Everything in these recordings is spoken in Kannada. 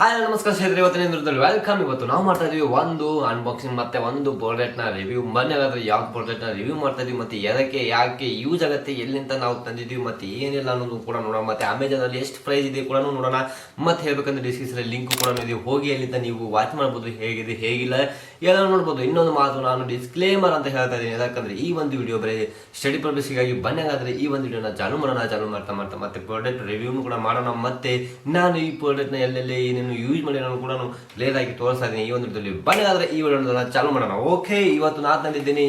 ಹಾಯ್ ನಮಸ್ಕಾರ ಸ್ನೇಹಿತರೆ, ಇವತ್ತಿನ ದಿನದಲ್ಲಿ ವೆಲ್ಕಮ್ ಇವತ್ತು ನಾವು ಮಾಡ್ತಾ ಇದೀವಿ ಒಂದು ಅನ್ಬಾಕ್ಸಿಂಗ್ ಮತ್ತೆ ಒಂದು ಬೋರ್ಡೆಟ್ನ ರಿವ್ಯೂ ಮೊನ್ನೆ ಹಾಗಾದ್ರೆ ಯಾವ ಪ್ರಾಡಕ್ಟ್ನ ರಿವ್ಯೂ ಮಾಡ್ತಾ ಇದೀವಿ, ಮತ್ತೆ ಎದಕ್ಕೆ, ಯಾಕೆ ಯೂಸ್ ಆಗುತ್ತೆ, ಎಲ್ಲಿಂದ ನಾವು ತಂದಿದ್ದೀವಿ, ಮತ್ತೆ ಏನಿಲ್ಲ ಅನ್ನೋದು ಕೂಡ ನೋಡೋಣ. ಮತ್ತೆ ಅಮೆಜಾನಲ್ಲಿ ಎಷ್ಟು ಪ್ರೈಸ್ ಇದೆ ಕೂಡ ನೋಡೋಣ. ಮತ್ತೆ ಹೇಳ್ಬೇಕಂದ್ರೆ ಡಿಸ್ಕ್ರಿಪ್ಷನ್ ಲಿಂಕ್ ಕೂಡ ಇದೆ. ಹೋಗಿ ಅಲ್ಲಿಂದ ನೀವು ವಾಚ್ ಮಾಡ್ಬೋದು, ಹೇಗಿದೆ, ಹೇಗಿಲ್ಲ ಎಲ್ಲ ನೋಡ್ಬೋದು. ಇನ್ನೊಂದು ಮಾತು ನಾನು ಡಿಸ್ಕ್ಲೇಮರ್ ಅಂತ ಹೇಳ್ತಾ ಇದ್ದೀನಿ. ಯಾಕಂದ್ರೆ ಈ ಒಂದು ವಿಡಿಯೋ ಬರೀ ಸ್ಟಡಿ ಪರ್ಪಸ್ಗಾಗಿ ಬನ್ನಿ ಹಾಗಾದ್ರೆ ಈ ಒಂದು ವಿಡಿಯೋನ ಚಾಲು ಮಾಡೋಣ ಚಾಲು ಮಾಡ್ತಾ ಮಾಡ್ತಾ ಮತ್ತೆ ಪ್ರಾಡಕ್ಟ್ ರಿವ್ಯೂ ಕೂಡ ಮಾಡೋಣ. ಮತ್ತೆ ನಾನು ಈ ಪ್ರಾಡಕ್ಟ್ನ ಎಲ್ಲೆಲ್ಲಿ ಏನೇನು ಯೂಸ್ ಮಾಡಿ ನಾನು ಕೂಡ ಲೇದಾಗಿ ತೋರಿಸ್ತಾ ಇದ್ದೀನಿ ಈ ಒಂದು ಬನ್ನಿ ಆದರೆ ಈ ವಿಡಿಯೋನ ಚಾಲು ಮಾಡೋಣ. ಓಕೆ ಇವತ್ತು ನಾನು ತಂದಿದ್ದೀನಿ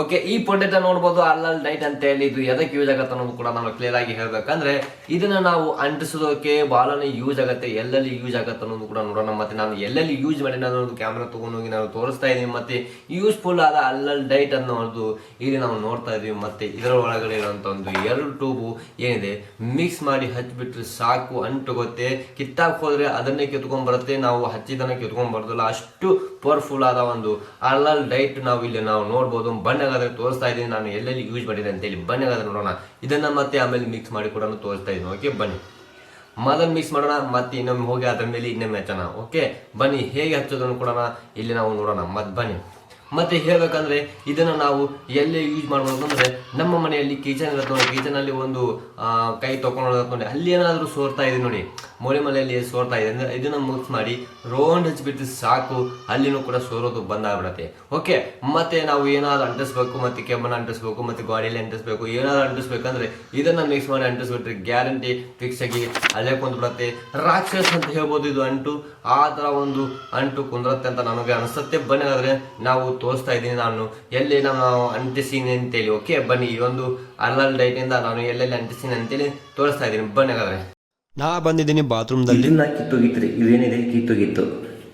ಓಕೆ, ಈ ಪೊಟೇಟ ನೋಡ್ಬೋದು ಅಲ್ಲಲ್ ಡೈಟ್ ಅಂತ ಹೇಳಿ ಇದು ಎದಕ್ಕೆ ಯೂಸ್ ಆಗತ್ತೆ ಅನ್ನೋದು ಕೂಡ ನಾವು ಕ್ಲಿಯರ್ ಆಗಿ ಹೇಳ್ಬೇಕಂದ್ರೆ ಇದನ್ನ ನಾವು ಅಂಟಿಸೋದಕ್ಕೆ ಬಹಳನೇ ಯೂಸ್ ಆಗುತ್ತೆ, ಎಲ್ಲೆಲ್ಲಿ ಯೂಸ್ ಆಗತ್ತೆ ಅನ್ನೋದು ಕೂಡ ನೋಡೋಣ. ಮತ್ತೆ ನಾನು ಎಲ್ಲೆಲ್ಲಿ ಯೂಸ್ ಮಾಡಿ ಅನ್ನೋದು ಕ್ಯಾಮ್ರಾ ತಗೊಂಡೋಗಿ ನಾನು ತೋರಿಸ್ತಾ ಇದ್ದೀನಿ. ಮತ್ತೆ ಯೂಸ್ಫುಲ್ ಆದ ಅಲ್ಲಲ್ ಡೈಟ್ ಅನ್ನೋದು ಇಲ್ಲಿ ನಾವು ನೋಡ್ತಾ ಇದೀವಿ ಮತ್ತೆ ಇದರ ಒಳಗಡೆ ಇರುವಂತ ಒಂದು ಎರಡು ಟ್ಯೂಬು ಏನಿದೆ ಮಿಕ್ಸ್ ಮಾಡಿ ಹಚ್ಚಿಬಿಟ್ರೆ ಸಾಕು, ಅಂಟುಗುತ್ತೆ. ಕಿತ್ತಾಕ್ ಹೋದ್ರೆ ಅದನ್ನೇ ಕಿತ್ಕೊಂಡ್ ಬರುತ್ತೆ. ನಾವು ಹಚ್ಚಿದನ್ನ ಕಿತ್ಕೊಂಡ್ ಬರೋದಿಲ್ಲ. ಅಷ್ಟು ಪವರ್ಫುಲ್ ಆದ ಒಂದು ಅಲ್ಲಲ್ ಡೈಟ್ ನಾವು ಇಲ್ಲಿ ನಾವು ನೋಡ್ಬೋದು. ಬಣ್ಣಗಾದ್ರೆ ತೋರಿಸ್ತಾ ಇದ್ದೀನಿ. ನಾನು ಎಲ್ಲೆಲ್ಲಿ ಯೂಸ್ ಮಾಡಿದೆ ಅಂತೇಳಿ ಬಣ್ಣಗಾದ್ರೆ ನೋಡೋಣ. ಇದನ್ನ ಮತ್ತೆ ಆಮೇಲೆ ಮಿಕ್ಸ್ ಮಾಡಿ ಕೂಡ ತೋರಿಸ್ತಾ ಇದ್ದೀನಿ. ಓಕೆ ಬನ್ನಿ. ಮೊದಲು ಮಿಕ್ಸ್ ಮಾಡೋಣ, ಮತ್ತೆ ಇನ್ನೊಮ್ಮೆ ಹೋಗಿ ಅದ್ರ ಮೇಲೆ ಇನ್ನೊಮ್ಮೆ ಹಚ್ಚೋಣ. ಓಕೆ ಬನ್ನಿ. ಹೇಗೆ ಹಚ್ಚೋದನ್ನು ಕೂಡ ಇಲ್ಲಿ ನಾವು ನೋಡೋಣ. ಮತ್ತೆ ಬನ್ನಿ. ಮತ್ತೆ ಹೇಳ್ಬೇಕಂದ್ರೆ ಇದನ್ನ ನಾವು ಎಲ್ಲೇ ಯೂಸ್ ಮಾಡ್ಬೋದು ಅಂದ್ರೆ ನಮ್ಮ ಮನೆಯಲ್ಲಿ ಕಿಚನ್ ಇರುತ್ತೆ ನೋಡಿ. ಕಿಚನ್ ಅಲ್ಲಿ ಒಂದು ಕೈ ತಗೊಂಡು ಅಲ್ಲಿ ಏನಾದರೂ ಸೋರ್ತಾ ಇದೆ ನೋಡಿ. ಮೊಳೆ ಮಲೆಯಲ್ಲಿ ಸೋರ್ತಾ ಇದೆ ಅಂದರೆ ಇದನ್ನ ಮಿಕ್ಸ್ ಮಾಡಿ ರೌಂಡ್ ಹಚ್ಚಿಬಿಟ್ಟು ಸಾಕು, ಅಲ್ಲಿನೂ ಕೂಡ ಸೋರೋದು ಬಂದಾಗ್ಬಿಡತ್ತೆ. ಓಕೆ ಮತ್ತೆ ನಾವು ಏನಾದ್ರು ಅಂಟಿಸ್ಬೇಕು, ಮತ್ತೆ ಕೆಮ್ಮನ್ನು ಅಂಟಿಸ್ಬೇಕು, ಮತ್ತೆ ಗಾಡಿಯಲ್ಲಿ ಅಂಟಿಸ್ಬೇಕು, ಏನಾದ್ರು ಅಂಟಿಸ್ಬೇಕಂದ್ರೆ ಇದನ್ನ ಮಿಕ್ಸ್ ಮಾಡಿ ಅಂಟಿಸ್ಬಿಟ್ರೆ ಗ್ಯಾರಂಟಿ ಫಿಕ್ಸ್ ಆಗಿ ಅಲ್ಲೇ ಕುಂದ್ಬಿಡತ್ತೆ ರಾಕ್ಷಸ್ ಅಂತ ಹೇಳ್ಬೋದು ಇದು ಅಂಟು. ಆ ಥರ ಒಂದು ಅಂಟು ಕುಂದ್ರತ್ತೆ ಅಂತ ನಮಗೆ ಅನಿಸುತ್ತೆ. ಬನ್ನಿ ಆದರೆ ನಾವು ತೋರಿಸ್ತಾ ಇದ್ದೀನಿ ನಾನು. ಎಲ್ಲಿ ನಾನು ಅಂಟಿಸೀನಿ ಅಂತೇಳಿ. ಓಕೆ ಬನ್ನಿ, ಈ ಒಂದು ಅಲ್ಲಲ್ ಡೈಟ್ ಇಂದ ನಾನು ಎಲ್ಲೆಲ್ಲಿ ಅಂಟಿಸೀನಿ ಅಂತೇಳಿ ತೋರಿಸ್ತಾ ಇದ್ದೀನಿ. ಬನ್ನಿ ಹಾಗಾದ್ರೆ. ನಾ ಬಂದಿದ್ದೀನಿ ಬಾತ್ರೂಮ್ದಲ್ಲಿ. ಇದನ್ನ ಕಿತ್ತೋಗಿತ್ತು ರೀ ಇದೇನಿದೆ? ಕಿತ್ತೋಗಿತ್ತು.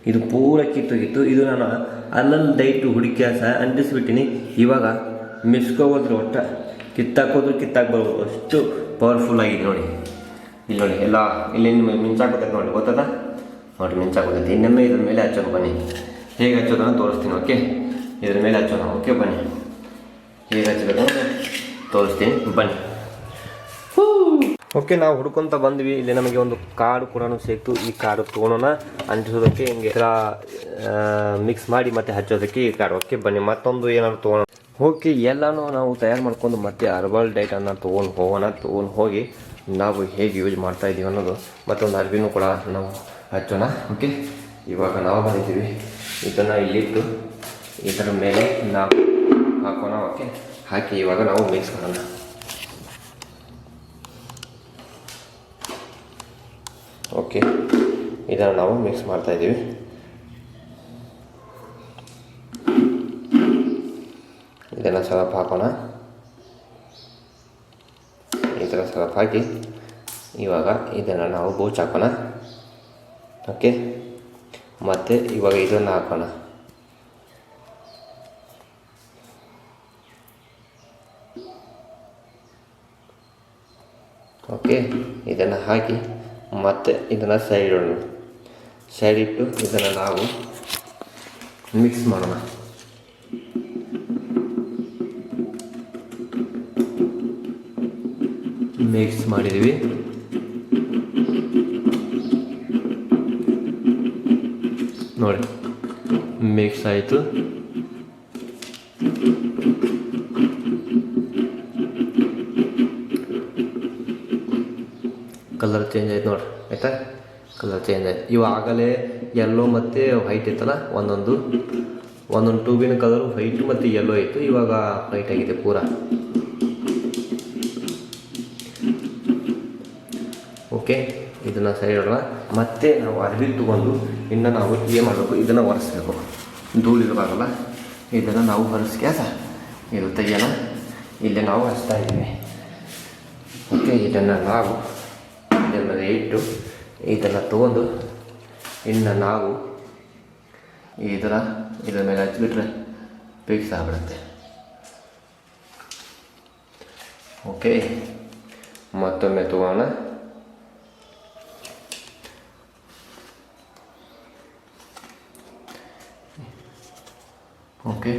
ಇದು ಪೂರ ಕಿತ್ತೋಗಿತ್ತು. ಇದು ನಾನು ಅಲ್ಲಲ್ಲಿ ಡೈಟ್ ಹುಡುಕಿ ಅಂಟಿಸ್ಬಿಟ್ಟಿನಿ. ಇವಾಗ ಮಿಸ್ಕೋಬೋದ್ರಿ ಒಟ್ಟ ಕಿತ್ತಾಕೋದ್ರು ಕಿತ್ತಾಕ್ ಬರ್ಬೋದು ಅಷ್ಟು ಪವರ್ಫುಲ್ ಆಗಿದೆ ನೋಡಿ. ಇಲ್ಲಿ ನೋಡಿ, ಎಲ್ಲ ಇಲ್ಲಿ ಮಿಂಚಾಕೋತೈತೆ ನೋಡಿ. ಗೊತ್ತದ? ನೋಡಿ, ಮಿಂಚಾಕೋತೈತೆ. ಇನ್ನೊಮ್ಮೆ ಇದ್ರ ಮೇಲೆ ಹಚ್ಚೋದು ಬನ್ನಿ. ಹೇಗೆ ಹಚ್ಚೋದನ್ನ ತೋರಿಸ್ತೀನಿ, ಓಕೆ? ಇದ್ರ ಮೇಲೆ ಹಚ್ಚೋಣ ಓಕೆ, ಬನ್ನಿ. ಹೇಗೆ ಹಚ್ಚಬೇಕು ತೋರಿಸ್ತೀನಿ. ಬನ್ನಿ. ಓಕೆ, ನಾವು ಹುಡ್ಕೊಂತ ಬಂದ್ವಿ. ಇಲ್ಲಿ ನಮಗೆ ಒಂದು ಕಾರ್ಡ್ ಕೂಡ ಸಿಕ್ತು ಈ ಕಾರ್ಡ್ ತೊಗೊಳೋಣ ಅಂಟಿಸೋದಕ್ಕೆ ಹಿಂಗೆ ಮಿಕ್ಸ್ ಮಾಡಿ ಮತ್ತೆ ಹಚ್ಚೋದಕ್ಕೆ ಈ ಕಾರ್ಡ್ ಓಕೆ, ಬನ್ನಿ, ಮತ್ತೊಂದು ಏನಾದ್ರು ತೊಗೊಳೋಣ ಓಕೆ, ಎಲ್ಲಾನು ನಾವು ತಯಾರು ಮಾಡ್ಕೊಂಡು ಮತ್ತೆ ಅರ್ಬಲ್ ಡೈಟನ್ನು ತೊಗೊಂಡು ಹೋಗೋಣ. ತೊಗೊಂಡು ಹೋಗಿ ನಾವು ಹೇಗೆ ಯೂಸ್ ಮಾಡ್ತಾ ಇದೀವಿ ಅನ್ನೋದು ಮತ್ತೊಂದು ಅರ್ಬಿನೂ ಕೂಡ ನಾವು ಹಚ್ಚೋಣ. ಓಕೆ, ಇವಾಗ ನಾವು ಬಂದಿದ್ದೀವಿ. ಇದನ್ನು ಇಲ್ಲಿಟ್ಟು ಇದರ ಮೇಲೆ ನಾವು ಹಾಕೋಣ. ಓಕೆ, ಹಾಕಿ ಇವಾಗ ನಾವು ಮಿಕ್ಸ್ ಮಾಡೋಣ. ಓಕೆ ಇದನ್ನು ನಾವು ಮಿಕ್ಸ್ ಮಾಡ್ತಾಯಿದ್ದೀವಿ ಇದನ್ನು ಸ್ವಲ್ಪ ಹಾಕೋಣ. ಈ ಥರ ಸ್ವಲ್ಪ ಹಾಕಿ. ಇವಾಗ ಇದನ್ನು ನಾವು ಬೂಚ್ ಹಾಕೋಣ. ಓಕೆ ಮತ್ತು ಇವಾಗ ಇದನ್ನು ಹಾಕೋಣ. ಓಕೆ ಇದನ್ನು ಹಾಕಿ. ಮತ್ತೆ ಇದನ್ನು ಸೈಡ್ ಇಡೋಣ ಸೈಡ್ ಇಟ್ಟು ಇದನ್ನು ನಾವು ಮಿಕ್ಸ್ ಮಾಡೋಣ. ಮಿಕ್ಸ್ ಮಾಡಿದ್ದೀವಿ. ನೋಡಿ ಮಿಕ್ಸ್ ಆಯಿತು. ಕಲರ್ ಚೇಂಜ್ ಆಯ್ತು ನೋಡ್ರಿ, ಆಯ್ತಾ? ಕಲರ್ ಚೇಂಜ್ ಆಯ್ತು. ಇವಾಗಲೇ ಎಲ್ಲೋ ಮತ್ತು ವೈಟ್ ಇತ್ತಲ್ಲ, ಒಂದೊಂದು. ಒಂದೊಂದು ಟೂಬಿನ ಕಲರು ವೈಟ್ ಮತ್ತು ಎಲ್ಲೋ ಇತ್ತು. ಇವಾಗ ವೈಟ್ ಆಗಿದೆ ಪೂರ. ಓಕೆ ಇದನ್ನು ಸರಿ ಇಡೋಣ ಮತ್ತೆ ನಾವು ಅರ್ಬಿ ತೊಗೊಂಡು ಇನ್ನು ನಾವು ಏನು ಮಾಡಬೇಕು. ಇದನ್ನು ಒರೆಸ್ಬೇಕು. ಧೂಳು ಇರಬಾರಲ್ಲ ಇದನ್ನು ನಾವು ಹೊರಿಸ್ಕ್ಯಾಸ ಇದು ತೆಗೆಯೋಣ ಇಲ್ಲಿ ನಾವು ಹಚ್ತಾ ಇದ್ದೀವಿ ಓಕೆ ಇದನ್ನು ನಾವು ಮೇಲೆ ಇಟ್ಟು ಇದನ್ನು ತಗೊಂಡು ಇನ್ನು ನಾವು ಇದರ ಇದರ ಮೇಲೆ ಹಚ್ಬಿಟ್ರೆ ಫಿಕ್ಸ್ ಆಗ್ಬಿಡುತ್ತೆ. ಓಕೆ, ಮತ್ತೊಮ್ಮೆ ತಗೋಣ. ಓಕೆ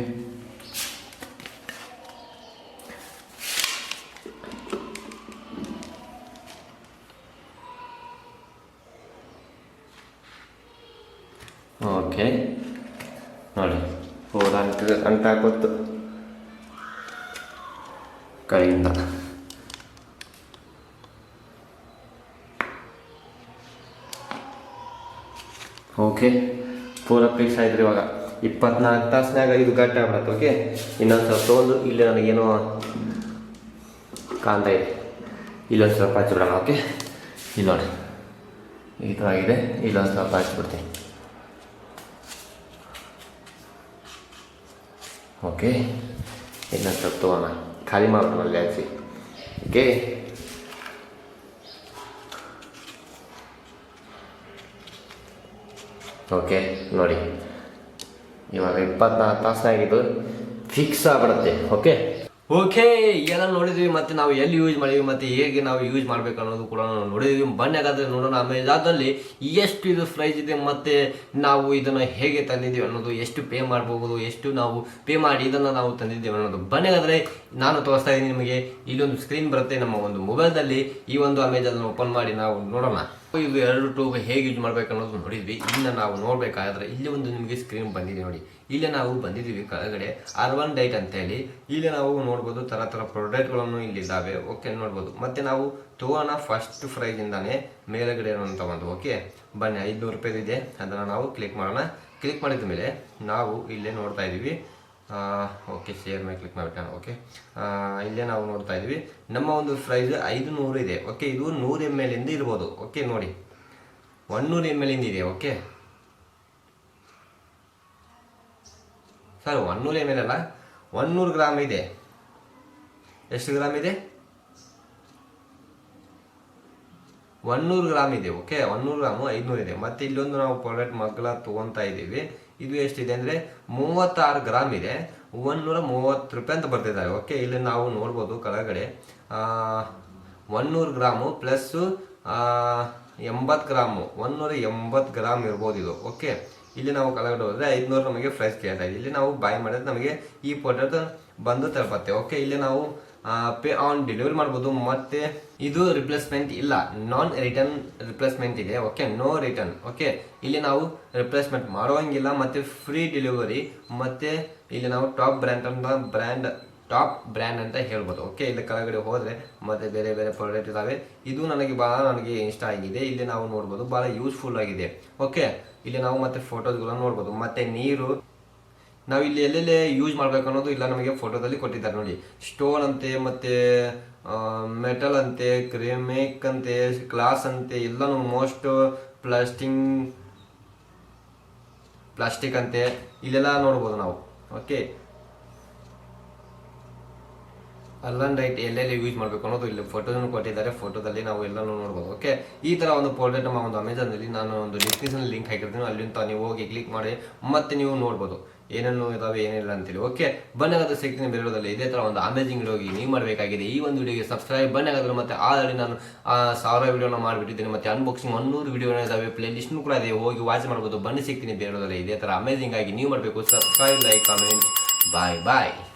ನೋಡಿ ಪೂರ ಅಂಟಾಕೊತ್ತು ಕೈಯಿಂದ. ಓಕೆ ಪೂರ ಫಿಕ್ಸ್ ಆಯ್ತು ಇವಾಗ ಇಪ್ಪತ್ನಾಲ್ಕು ತಾಸಿನಾಗ ಇದು ಗಟ್ಟಿ ಆಗ್ಬಿಡತ್ತೆ ಓಕೆ ಇನ್ನೊಂದು ಸ್ವಲ್ಪ ತೊಗೊಂಡು ಇಲ್ಲಿ ನನಗೇನೋ ಕಾಣ್ತಾ ಇದೆ. ಇಲ್ಲೊಂದು ಸ್ವಲ್ಪ ಹಚ್ಚಿಬಿಡೋಣ ಓಕೆ ಇಲ್ಲಿ ನೋಡಿ ಈ ಥರ ಆಗಿದೆ. ಇಲ್ಲೊಂದು ಸ್ವಲ್ಪ ಹಚ್ಬಿಡ್ತೀನಿ ಓಕೆ ಇನ್ನು ಸ್ವಲ್ಪ ಖಾಲಿ ಅಲ್ಲಿ ಹಚ್ಚಿ ಓಕೆ ಓಕೆ ನೋಡಿ ಇವಾಗ ಇಪ್ಪತ್ನಾಲ್ಕು ತಾಸಾಗಿದ್ದು ಫಿಕ್ಸ್ ಆಗ್ಬಿಡುತ್ತೆ ಓಕೆ ಓಕೆ ಎಲ್ಲ ನೋಡಿದ್ವಿ ಮತ್ತೆ ನಾವು ಎಲ್ಲಿ ಯೂಸ್ ಮಾಡಿದ್ವಿ ಮತ್ತೆ ಹೇಗೆ ನಾವು ಯೂಸ್ ಮಾಡ್ಬೇಕು ಅನ್ನೋದು ಕೂಡ ನಾವು ನೋಡಿದ್ವಿ. ಬನ್ನಿ ಹಾಗಾದ್ರೆ ನೋಡೋಣ. ಅದರಲ್ಲಿ ಎಷ್ಟು ಇದು ಪ್ರೈಸ್ ಇದೆ ಮತ್ತೆ ನಾವು ಇದನ್ನು ಹೇಗೆ ತಂದಿದ್ದೀವಿ ಅನ್ನೋದು, ಎಷ್ಟು ಪೇ ಮಾಡಬಹುದು ಎಷ್ಟು ನಾವು ಪೇ ಮಾಡಿ ಇದನ್ನು ನಾವು ತಂದಿದ್ದೀವಿ ಅನ್ನೋದು. ಬನ್ನಿ ಹಾಗಾದ್ರೆ ನಾನು ತೋರಿಸ್ತಾ ಇದ್ದೀನಿ ನಿಮಗೆ. ಇಲ್ಲೊಂದು ಸ್ಕ್ರೀನ್ ಬರುತ್ತೆ ನಮ್ಮ ಒಂದು ಮೊಬೈಲ್ದಲ್ಲಿ ಈ ಒಂದು ಅಮೆಜಾನ್ ಓಪನ್ ಮಾಡಿ ನಾವು ನೋಡೋಣ. ಇದು ಎರಡು ಟೂಬ್ ಹೇಗೆ ಯೂಸ್ ಮಾಡ್ಬೇಕು ಅನ್ನೋದು ನೋಡಿದ್ವಿ. ಇನ್ನು ನಾವು ನೋಡಬೇಕಾದ್ರೆ ಇಲ್ಲಿ ಒಂದು ನಿಮಗೆ ಸ್ಕ್ರೀನ್ ಬಂದಿದೆ ನೋಡಿ. ಇಲ್ಲಿ ನಾವು ಬಂದಿದ್ದೀವಿ ಕೆಳಗಡೆ ಅರ್ಬನ್ ಡೈಟ್ ಅಂತ ಹೇಳಿ ಇಲ್ಲಿ ನಾವು ನೋಡ್ಬೋದು ಥರ ಥರ ಪ್ರಾಡಕ್ಟ್ಗಳನ್ನು ಇಲ್ಲಿ ಇದ್ದಾವೆ. ಓಕೆ ನೋಡ್ಬೋದು. ಮತ್ತು ನಾವು ತೋಣ ಫಸ್ಟ್ ಪ್ರೈಸ್ ಮೇಲುಗಡೆ ಇರುವಂತ ಒಂದು ಓಕೆ ಬನ್ನಿ, ಐದುನೂರು ರೂಪಾಯಿ ಇದೆ. ಅದನ್ನು ನಾವು ಕ್ಲಿಕ್ ಮಾಡೋಣ. ಕ್ಲಿಕ್ ಮಾಡಿದ ಮೇಲೆ ನಾವು ಇಲ್ಲೇ ನೋಡ್ತಾ ಇದ್ದೀವಿ. ಓಕೆ ಶೇರ್ ಮೇಲೆ ಕ್ಲಿಕ್ ಮಾಡಿಬಿಟ್ಟು ಓಕೆ ಇಲ್ಲೇ ನಾವು ನೋಡ್ತಾ ಇದ್ದೀವಿ. ನಮ್ಮ ಒಂದು ಪ್ರೈಸ್ ಐದು ನೂರು ಇದೆ ಓಕೆ ಇದು ನೂರು ಎಂ ಇಂದ ಇರ್ಬೋದು ಓಕೆ ನೋಡಿ. ಒನ್ನೂರು ಎಂ ಇಂದ ಇದೆ ಓಕೆ ಸರ್ ಒನ್ನೂರು ಎಲ್ ಅಲ್ಲ? ಒನ್ನೂರು ಗ್ರಾಮ್ ಇದೆ. ಎಷ್ಟು ಗ್ರಾಮ್ ಇದೆ? ಒನ್ನೂರು ಗ್ರಾಮ್ ಇದೆ ಓಕೆ ಒನ್ನೂರು ಗ್ರಾಮು ಐದುನೂರು ಇದೆ. ಮತ್ತೆ ಇಲ್ಲೊಂದು ನಾವು ಪ್ರಾಡಕ್ಟ್ ಮಗ್ಗಲ ತೊಗೊತಾ ಇದ್ದೀವಿ. ಇದು ಎಷ್ಟಿದೆ ಅಂದರೆ ಮೂವತ್ತಾರು ಗ್ರಾಮ್ ಇದೆ. ಒನ್ನೂರ ಮೂವತ್ತು ರೂಪಾಯಿ ಅಂತ ಬರ್ತಿದ್ದಾರೆ ಓಕೆ ಇಲ್ಲಿ ನಾವು ನೋಡ್ಬೋದು ಕೆಳಗಡೆ. ಒನ್ನೂರು ಗ್ರಾಮು ಪ್ಲಸ್ಸು ಎಂಬತ್ತು ಗ್ರಾಮು ಒಂದೂರ ಎಂಬತ್ತು ಗ್ರಾಮ್ ಇರ್ಬೋದು ಇದು ಓಕೆ ಇಲ್ಲಿ ನಾವು ಕೆಳಗಡೆ ಹೋದರೆ ಐದುನೂರು ನಮಗೆ ಫ್ರೆಶ್ ಕೇಳ್ತಾ ಇಲ್ಲಿ ನಾವು ಬಾಯ್ ಮಾಡಿದ್ರೆ ನಮಗೆ ಈ ಪ್ರಾಡಕ್ಟ್ ಬಂದು ತಲುಪತ್ತೆ ಓಕೆ ಇಲ್ಲಿ ನಾವು ಪೇ ಆನ್ ಡೆಲಿವರಿ ಮಾಡ್ಬೋದು, ಮತ್ತೆ ಇದು ರಿಪ್ಲೇಸ್ಮೆಂಟ್ ಇಲ್ಲ ನಾನ್ ರಿಟರ್ನ್ ರಿಪ್ಲೇಸ್ಮೆಂಟ್ ಇದೆ ಓಕೆ ನೋ ರಿಟರ್ನ್ ಓಕೆ ಇಲ್ಲಿ ನಾವು ರಿಪ್ಲೇಸ್ಮೆಂಟ್ ಮಾಡೋಂಗಿಲ್ಲ, ಮತ್ತೆ ಫ್ರೀ ಡೆಲಿವರಿ ಮತ್ತೆ ಇಲ್ಲಿ ನಾವು ಟಾಪ್ ಬ್ರ್ಯಾಂಡ್ ಅಂತ ಬ್ರ್ಯಾಂಡ್ ಟಾಪ್ ಬ್ರ್ಯಾಂಡ್ ಅಂತ ಹೇಳ್ಬೋದು. ಓಕೆ ಇಲ್ಲಿ ಕೆಳಗಡೆ ಹೋದರೆ ಮತ್ತೆ ಬೇರೆ ಬೇರೆ ಪ್ರಾಡಕ್ಟ್ ಇದ್ದಾವೆ ಇದು ನನಗೆ ಭಾಳ ನನಗೆ ಇಷ್ಟ ಆಗಿದೆ. ಇಲ್ಲಿ ನಾವು ನೋಡ್ಬೋದು ಭಾಳ ಯೂಸ್ಫುಲ್ ಆಗಿದೆ. ಓಕೆ ಇಲ್ಲಿ ನಾವು ಮತ್ತೆ ಫೋಟೋಸ್ಗಳನ್ನು ನೋಡ್ಬೋದು. ಮತ್ತೆ ನೀರು, ನಾವು ಇಲ್ಲಿ ಎಲ್ಲೆಲ್ಲೇ ಯೂಸ್ ಮಾಡ್ಬೇಕು ಅನ್ನೋದು ಇಲ್ಲ ನಮಗೆ ಫೋಟೋದಲ್ಲಿ ಕೊಟ್ಟಿದ್ದಾರೆ ನೋಡಿ. ಸ್ಟೋನ್ ಅಂತೆ, ಮತ್ತೆ ಮೆಟಲ್ ಅಂತೆ ಕ್ರೇಮೇಕ್ ಅಂತೆ ಗ್ಲಾಸ್ ಅಂತೆ, ಎಲ್ಲನೂ ಮೋಸ್ಟ್ ಪ್ಲಾಸ್ಟಿಂಗ್ ಪ್ಲಾಸ್ಟಿಕ್ ಅಂತೆ. ಇಲ್ಲೆಲ್ಲ ನೋಡ್ಬೋದು ನಾವು. ಓಕೆ ಅಲ್ಲನ್ ರೈಟ್ ಎಲ್ಲೆಲ್ಲಿ ಯೂಸ್ ಮಾಡಬೇಕು ಅನ್ನೋದು ಇಲ್ಲಿ ಫೋಟೋನು ಕೊಟ್ಟಿದ್ದಾರೆ. ಫೋಟೋದಲ್ಲಿ ನಾವು ಎಲ್ಲನೂ ನೋಡ್ಬೋದು. ಓಕೆ ಈ ತರ ಒಂದು ಪ್ರಾಡಕ್ಟ್ ನಮ್ಮ ಒಂದು ಅಮೆಝಾನಲ್ಲಿ ನಾನು ಒಂದು ಡಿಸ್ಕ್ರಿಪ್ಷನ್ ಲಿಂಕ್ ಹಾಕಿರ್ತೀನಿ. ಅಲ್ಲಿಂದ ನೀವು ಹೋಗಿ ಕ್ಲಿಕ್ ಮಾಡಿ, ಮತ್ತೆ ನೀವು ನೋಡ್ಬೋದು. ಏನೇನು ಇದಾವೆ, ಏನಿಲ್ಲ ಅಂತೇಳಿ ಓಕೆ ಬನ್ನಾಗಾದ್ರೆ ಸಿಗ್ತೀನಿ ವಿಡಿಯೋದಲ್ಲಿ ಇದೇ ತರ ಒಂದು ಅಮೇಜಿಂಗ್ ಹೋಗಿ ನೀವು ಮಾಡಬೇಕಾಗಿದೆ. ಈ ಒಂದು ವಿಡಿಯೋಗೆ ಸಬ್ಸ್ಕ್ರೈಬ್ ಬನ್ನಾಗಾದ್ರೆ ಮತ್ತೆ ಆಲ್ರೆಡಿ ನಾನು ಸಾವಿರ ವಿಡಿಯೋನ ಮಾಡಿಬಿಟ್ಟಿದ್ದೀನಿ. ಮತ್ತೆ ಅನ್ಬಾಕ್ಸಿಂಗ್ ಒಂದೂರು ವಿಡಿಯೋ ಇದಾವೆ. ಪ್ಲೇ ಲಿಸ್ಟ್ನು ಕೂಡ ಇದೆ. ಹೋಗಿ ವಾಚ್ ಮಾಡ್ಬೋದು. ಬನ್ನಿ ಸಿಗ್ತೀನಿ ಬೇರೆದಲ್ಲಿ ಇದೇ ತರ ಅಮೇಜಿಂಗ್ ಆಗಿ ನೀವು ಮಾಡಬೇಕು. Subscribe like comment bye bye